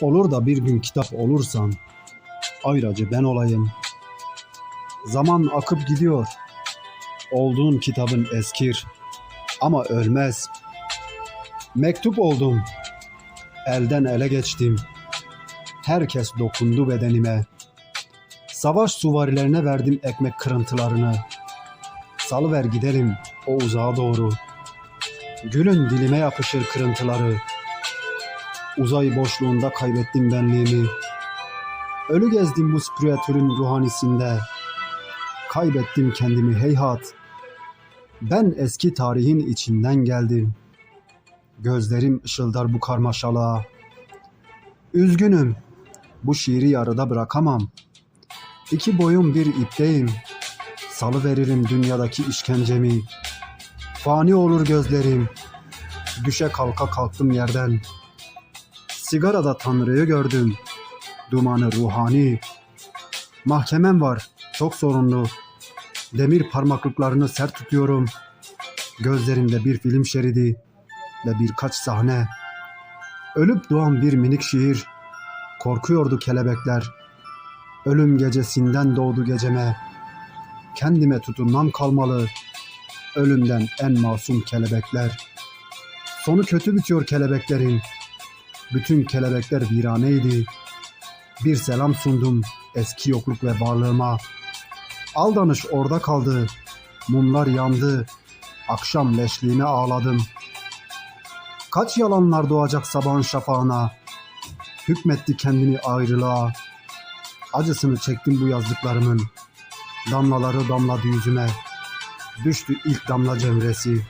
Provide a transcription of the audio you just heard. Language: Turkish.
Olur da bir gün kitap olursan, ayracı ben olayım. Zaman akıp gidiyor. Olduğun kitabın eskir ama ölmez. Mektup oldum. Elden ele geçtim. Herkes dokundu bedenime. Savaş suvarilerine verdim ekmek kırıntılarını. Salıver gidelim o uzağa doğru. Gülün dilime yapışır kırıntıları. Uzay boşluğunda kaybettim benliğimi. Ölü gezdim bu spiritürün ruhanisinde. Kaybettim kendimi heyhat. Ben eski tarihin içinden geldim. Gözlerim ışıldar bu karmaşalığa. Üzgünüm. Bu şiiri yarıda bırakamam. İki boyum bir ipteyim. Salı veririm dünyadaki işkencemi. Fani olur gözlerim. Düşe kalka kalktım yerden. Sigarada Tanrı'yı gördüm. Dumanı ruhani. Mahkemem var. Çok sorunlu. Demir parmaklıklarını sert tutuyorum. Gözlerimde bir film şeridi ve birkaç sahne. Ölüp doğan bir minik şiir. Korkuyordu kelebekler. Ölüm gecesinden doğdu geceme. Kendime tutunmam kalmalı. Ölümden en masum kelebekler. Sonu kötü bitiyor kelebeklerin. Bütün kelebekler viraneydi. Bir selam sundum eski yokluk ve varlığıma. Aldanış orada kaldı. Mumlar yandı. Akşam leşliğine ağladım. Kaç yalanlar doğacak sabahın şafağına. Hükmetti kendini ayrılığa. Acısını çektim bu yazdıklarımın. Damlaları damladı yüzüme. Düştü ilk damla cemresi.